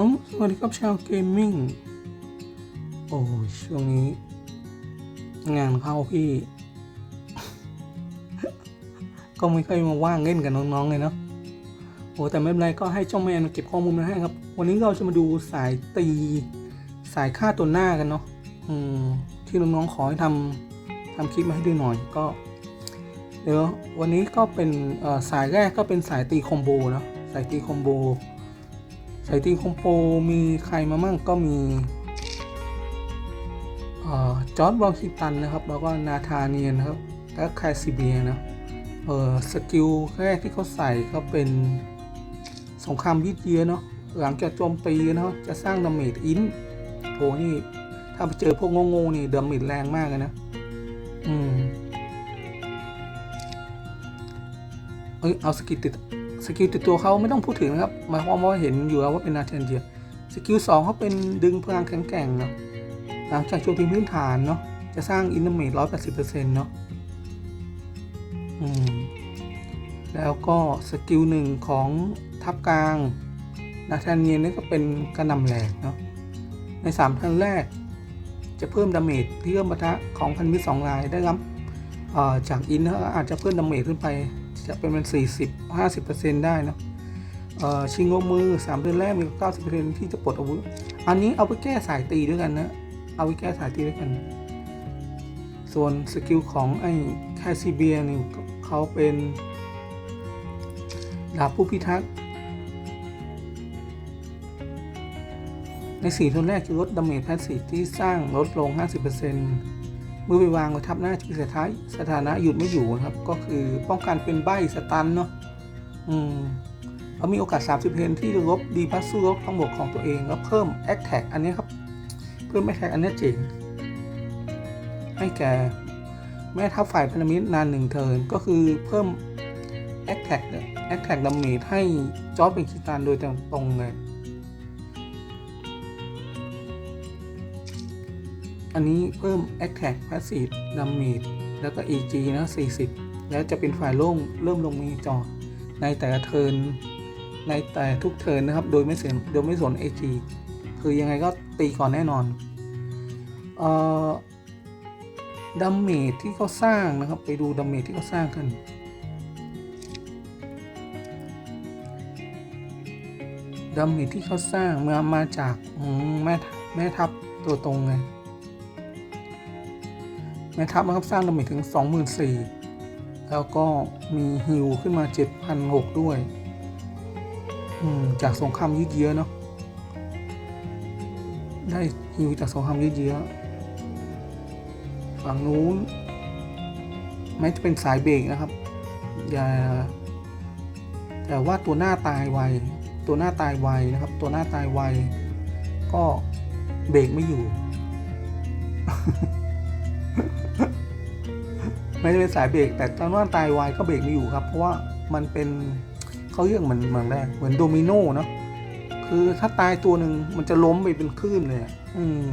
อ๋อสวัสดีครับชาวเกมมิ่ง โอ้ช่วงนี้ งานเข้าพี่ ก็ไม่ค่อยมาว่างเล่นกับน้องๆเลยเนาะโอ้แต่ไม่เป็นไรก็ให้เจ้าแมนมาเก็บข้อมูลมาให้ครับ วันนี้เราจะมาดูสายตีสายฆ่าตัวหน้ากันเนาะอืมที่น้องๆขอให้ทำทำคลิปมาให้ดูหน่อยก็เดี๋ยววันนี้ก็เป็นสายแรกก็เป็นสายตีคอมโบเนาะสายตีคอมโบ สายตีคอมโบมีใครมามั่งก็มีออจอร์ดวอลคิตันนะครับ แล้วก็นาธาเนียนะครับ แล้วคาซิเบียนะเออสกิลแรกที่เขาใส่ก็เป็นสงครามยืดเยื้อเนาะหลังจากโจมตีนะจะสร้างดาเมจอินโหนี่ ถ้าไปเจอพวกโง่ๆนี่ดาเมจแรงมากเลยนะอืมเอ้ยเอาสกิลติด สกิลติดตัวเขาไม่ต้องพูดถึงนะครับหมายความว่าเห็นอยู่แล้วว่าเป็นนาเทนเดียสกิลสองเขาเป็นดึงพลังแข็งแกร่งเนาะหลังจากโจมตีพื้นฐานเนาะจะสร้างอินเตอร์เมทร้อยแปดสิบเปอร์เซ็นต์เนาะอืมแล้วก็สกิลหนึ่งของทัพกลางนาธานเนียนนี่ก็เป็นกระนำแหลกเนาะในสามทันแรก จะเพิ่มดาเมจที่เริ่มปะทะของพันมิตรสองรายได้รับจากอินเนะอาจจะเพิ่มดาเมจขึ้นไป จะเป็นเป็น 40 50 ได้เนอะเอ่อชิงโงมือ 3 เดือนแรกมี90 ที่จะปลดอาวุธ อันนี้เอาไปแก้สายตีด้วยกันนะ เอาไปแก้สายตีด้วยกัน ส่วนสกิลของไอ้แคสซิเบียนี่เขาเป็นดาบผู้พิทักษ์ในสี่ทุนแรกจะลดดาเมจแพสซีฟที่สร้างลดลง 50%เมื่อไปวางไว้ทับหน้าที่สถาสถานะหยุดไม่อยู่นะครับ ก็คือป้องกันเป็นใบสตันเนาะอืมเขามีโอกาส 30%ที่จะลบดีพัสสู้ลบทั้งหมดของตัวเองแล้วเพิ่มแอคแท็กอันนี้ครับ เพิ่มแอคแท็กอันนี้เจ๋งให้แก่แม่ทัพฝ่ายพันธมิตรนานหนึ่งเทินก็คือเพิ่มแอคแท็กแอคแท็กดาเมจให้จอร์จเป็นคิตานโดยตรงเลย อันนี้เพิ่ม Attack Passive Damage แล้วก็ EG นะ 40 แล้วจะเป็นฝ่ายโล่งเริ่มลงมีจอในแต่ละเทิร์นในแต่ทุกเทิร์นนะครับ โดยไม่เสียโดยไม่สน AG คือยังไงก็ตีก่อนแน่นอนเอ่อดาเมจที่เขาสร้างนะครับ ไปดูดาเมจที่เขาสร้างกันดาเมจที่เขาสร้างมามาจากแม่แม่ทัพตัวตรงเลย แม่ทัพนะครับสร้างดาเมจถึง 24,000 แล้วก็มีฮิวขึ้นมา 7,600 ด้วย จากสงครามยืดเยื้อเนาะ ได้ฮิวจากสงครามยืดเยื้อ ฝั่งนู้นแม้จะเป็นสายเบรกนะครับ อย่า แต่ว่าตัวหน้าตายไว ตัวหน้าตายไวนะครับ ตัวหน้าตายไว ก็เบรกไม่อยู่ ไม่ได้เป็นสายเบรกแต่ตอนว่าตายวายก็เบรกไม่อยู่ครับ เพราะว่ามันเป็นเขาเรียกเหมือนเหมือนแรกเหมือนโดมิโนเนาะคือถ้าตายตัวหนึ่งมันจะล้มไปเป็นคลื่นเลยอะอืม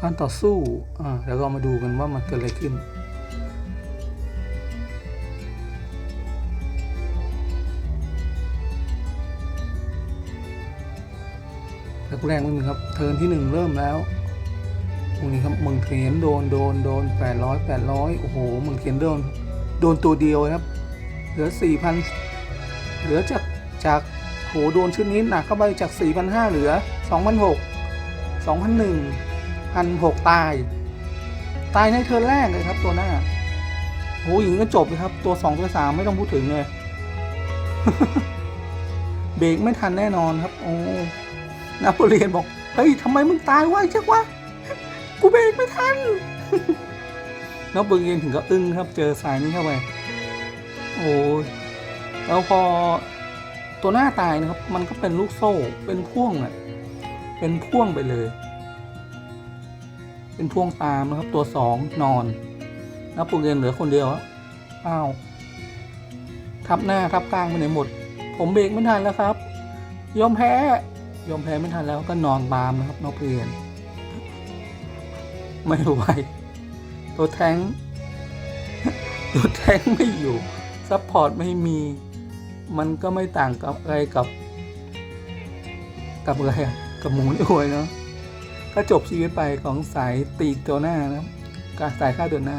การต่อสู้อ่าเดี๋ยวเรามาดูกันว่ามันเกิดอะไรขึ้น แรกๆไม่มีครับ เทิร์นที่หนึ่งเริ่มแล้วตรงนี้ครับมึงเขียนโดนโดนโดนแปดร้อยแปดร้อยโอ้โหมึงเขียนโดน โดนตัวเดียวครับ เหลือสี่พันเหลือจากจากโหโดนชุดนี้หนักเข้าไปจากสี่พันห้าเหลือสองพันหกสองพันหนึ่งพันหกตาย ตายในเทิร์นแรกเลยครับตัวหน้าโหอย่างก็จบเลยครับ ตัวสองตัวสามไม่ต้องพูดถึงเลยเบรกไม่ทันแน่นอนครับ โอ้ นโปเลียนบอก เฮ้ยทำไมมึงตายไวจังวะ กูเบรกไม่ทันนโปเลียนถึงก็อึ้งครับ เจอสายนี้เข้าไป โอ้ย แล้วพอตัวหน้าตายนะครับ มันก็เป็นลูกโซ่ เป็นพ่วงอะ เป็นพ่วงไปเลย เป็นพ่วงตามนะครับ ตัวสองนอนนโปเลียนเหลือคนเดียวอ้าว ทับหน้าทับกลางไปไหนหมด ผมเบรกไม่ทันแล้วครับ ยอมแพ้ ยอมแพ้ไม่ทันแล้วก็นอนตามนะครับนอกเรียน ไม่ไหวตัวแทงตัวแทงไม่อยู่ซัพพอร์ตไม่มี มันก็ไม่ต่างกับอะไรกับ กับอะไรอะกับหมูนี่หวยเนาะก็จบชีวิตไปของสายตีตัวหน้านะครับ การสายฆ่าตัวหน้า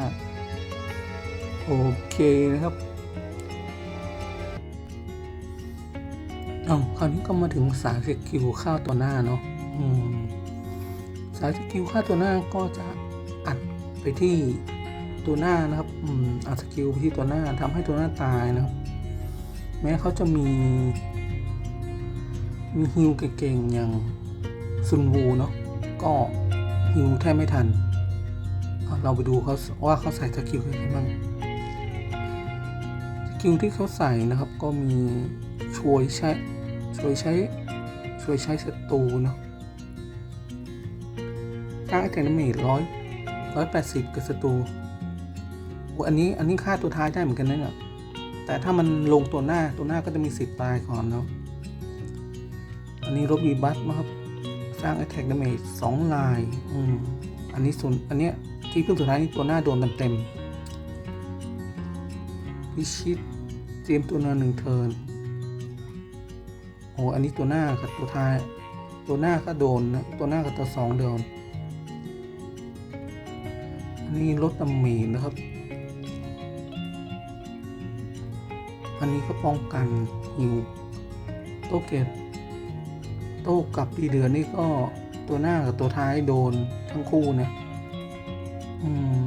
โอเคนะครับ อ๋อคราวนี้ก็มาถึงสายสกิลฆ่าวตัวหน้าเนาะสายสกิลฆ่าวตัวหน้าก็จะอัดไปที่ตัวหน้านะครับอัดสกิลไปที่ตัวหน้าทำให้ตัวหน้าตายนะครับ แม้เขาจะมี มีฮิวเก่งๆอย่างซุนวูเนาะก็ฮิวแทบไม่ทัน เราไปดูเขาว่าเขาใส่สกิลอะไรบ้างสกิลที่เขาใส่นะครับก็มีช่วยใช้ ช่วยใช้ช่วยใช้ศัตรูเนาะสร้างไอเทมเมจร้อยร้อยแปดสิบกับศัตรูอันนี้อันนี้ค่าตัวท้ายได้เหมือนกันนะเนี่ยแต่ถ้ามันลงตัวหน้าตัวหน้าก็จะมีสิทธิ์ตายก่อนเนาะอันนี้ลบวีบัตนะครับ สร้างไอแท็กดาเมจสองลายอืมอันนี้ส่วนอันเนี้ยที่ขึ้นสุดท้ายนี่ตัวหน้าโดนเต็มๆพิชิตเตรียมตัวหน้าหนึ่งเทิร์น อ้อันนี้ตัวหน้ากับตัวท้าย ตัวหน้าก็โดนนะตัวหน้ากับตัวสองโดนนนี้ลดดาเมจนะครับ อันนี้ก็ป้องกันหิวโตเกตโต้กับปีเดือนนี่ก็ตัวหน้ากับตัวท้ายโดนทั้งคู่นะอืม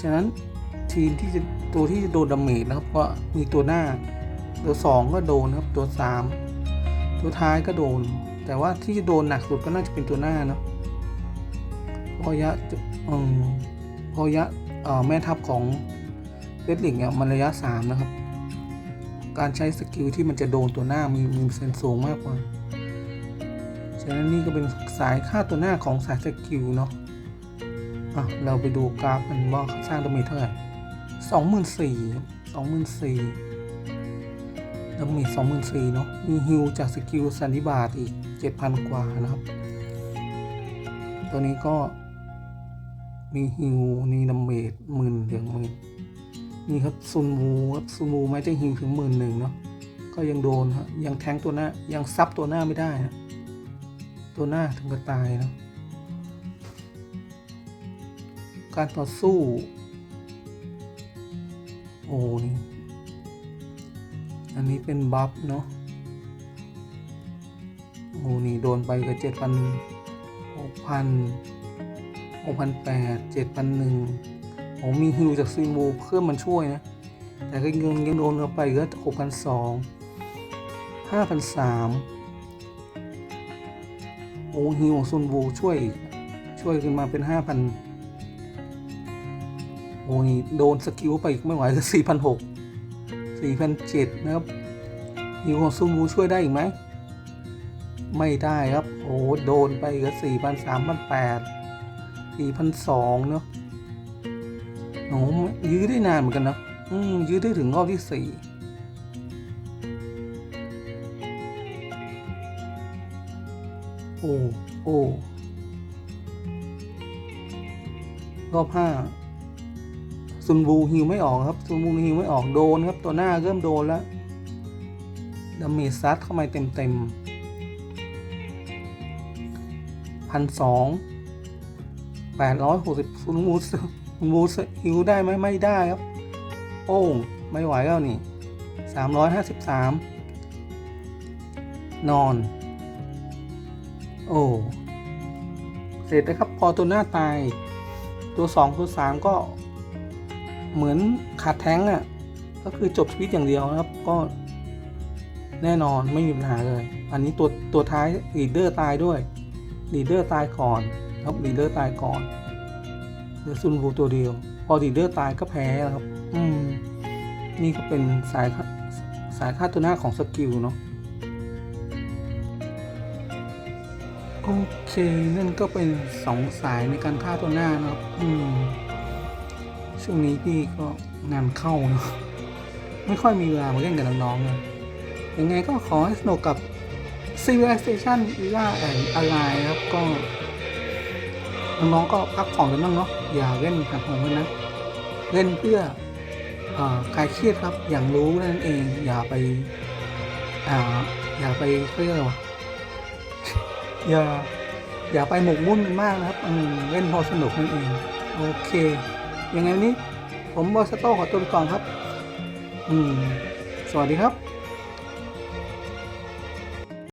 ฉะนั้นทีมที่จะตัวที่จะโดนดาเมจนะครับก็มีตัวหน้า ตัวสองก็โดนนะครับตัวสามตัวท้ายก็โดน แต่ว่าที่โดนหนักสุดก็น่าจะเป็นตัวหน้าเนาะเพราะระยะอืมเพราะระยะเอ่อแม่ทัพของเรดลิงเนี่ยมันระยะสามนะครับ การใช้สกิลที่มันจะโดนตัวหน้ามีมีเซนสูงมากกว่า ฉะนั้นนี่ก็เป็นสายค่าตัวหน้าของสายสกิลเนาะอะเราไปดูกราฟกันว่าเขาสร้างดาเมจเท่าไหร่สองหมื่นสี่สองหมื่นสี่ ดาเมจสองหมื่นสี่เนาะ มีฮิลจากสกิลสันนิบาตอีกเจ็ดพันกว่านะครับ ตัวนี้ก็มีฮิลนี่ดาเมจหมื่นเหลืองหมื่นนี่ครับซุนวูครับซุนวูไม่ได้ฮิวถึงหมื่นหนึ่งเนาะ ก็ยังโดนฮะ ยังแทงตัวหน้า ยังซับตัวหน้าไม่ได้ฮะตัวหน้าถึงกับตายเนาะ การต่อสู้ นี้เป็นบัฟเนาะโอ้นี่โดนไปกับเจ็ดพันหกพันหกพันแปดเจ็ดพันหนึ่งผมมีฮิวจากซีมูเพิ่มมันช่วยนะ แต่ก็ยังยังโดนเราไปก็หกพันสองห้าพันสามโอ้ฮิวของซุนวูช่วยอีกช่วยขึ้นมาเป็นห้าพันโอ้ยโดนสกิลไปอีกไม่ไหวก็สี่พันหกสี่พันเจ็ดนะครับ ฮิวของซุนวูช่วยได้อีกไหม ไม่ได้ครับ โอ้โดนไปก็สี่พันสามพันแปดสี่พันสองเนาะโอ้ยื้อได้นานเหมือนกันนะอืมยื้อได้ถึงรอบที่สี่โอ้โอ้รอบห้าซุนบูฮิวไม่ออกครับซุนบูฮิวไม่ออกโดนครับตัวหน้าเริ่มโดนแล้ว ดาเมจซัดเข้ามาเต็มเต็มพันสองแปดร้อยหกสิบซุนบูบูฮิวได้ไหมไม่ได้ครับ โอ้ไม่ไหวแล้วนี่สามร้อยห้าสิบสามนอน โอ้เสร็จนะครับพอตัวหน้าตาย ตัวสองตัวสามก็เหมือนขาดแท้งอะ่ะ ก็คือจบชีวิตอย่างเดียวนะครับก็ แน่นอนไม่มีปัญหาเลย อันนี้ตัวตัวท้ายลีดเดอร์ตายด้วยลีดเดอร์ตายก่อนครับลีดเดอร์ตายก่อนเหลือซุนวูตัวเดียว พอลีดเดอร์ตายก็แพ้แล้วครับ อืม นี่ก็เป็นสายสายค่าตัวหน้าของสกิลเนาะโอเค นั่นก็เป็นสองสายในการฆ่าตัวหน้านะครับ อืม ช่วงนี้พี่ก็งานเข้าเนาะ ไม่ค่อยมีเวลามาเล่นกับน้องๆเลย ยังไงก็ขอให้สนุกกับ Civilization Era and Ally ครับก็น้องๆก็พักผ่อนกันบ้างเนาะอย่าเล่นหักโหมกันนะ เล่นเพื่อคลายเครียดครับอย่างรู้นั่นเองอย่าไปอาอย่าไปเรียกอะไรวะอย่าอย่าไปหมกมุ่นมันมากนะครับเล่นพอสนุกนั่นเอง โอเค ยังไงนี้ ผมบอสโต้ขอตัวไปก่อนครับ อืม สวัสดีครับ